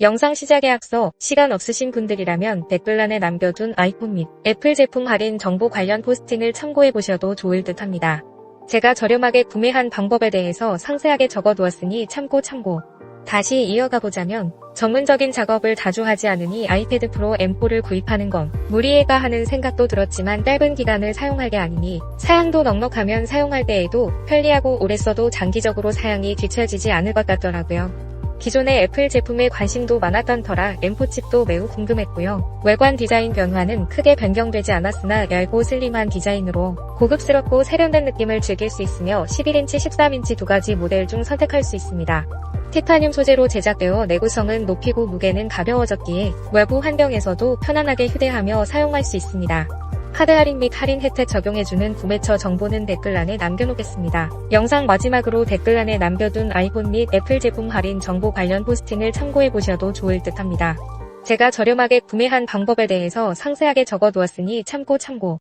영상 시작에 앞서 시간 없으신 분들이라면 댓글란에 남겨둔 아이폰 및 애플 제품 할인 정보 관련 포스팅을 참고해보셔도 좋을 듯 합니다. 제가 저렴하게 구매한 방법에 대해서 상세하게 적어두었으니 참고 참고. 다시 이어가 보자면 전문적인 작업을 자주 하지 않으니 아이패드 프로 M4를 구입하는 건 무리해가 하는 생각도 들었지만 짧은 기간을 사용할 게 아니니 사양도 넉넉하면 사용할 때에도 편리하고 오래 써도 장기적으로 사양이 뒤처지지 않을 것 같더라고요. 기존의 애플 제품에 관심도 많았던 터라 M4 칩도 매우 궁금했고요. 외관 디자인 변화는 크게 변경되지 않았으나 얇고 슬림한 디자인으로 고급스럽고 세련된 느낌을 즐길 수 있으며 11인치, 13인치 두 가지 모델 중 선택할 수 있습니다. 티타늄 소재로 제작되어 내구성은 높이고 무게는 가벼워졌기에 외부 환경에서도 편안하게 휴대하며 사용할 수 있습니다. 카드 할인 및 할인 혜택 적용해주는 구매처 정보는 댓글란에 남겨놓겠습니다. 영상 마지막으로 댓글란에 남겨둔 아이폰 및 애플 제품 할인 정보 관련 포스팅을 참고해보셔도 좋을 듯 합니다. 제가 저렴하게 구매한 방법에 대해서 상세하게 적어두었으니 참고 참고.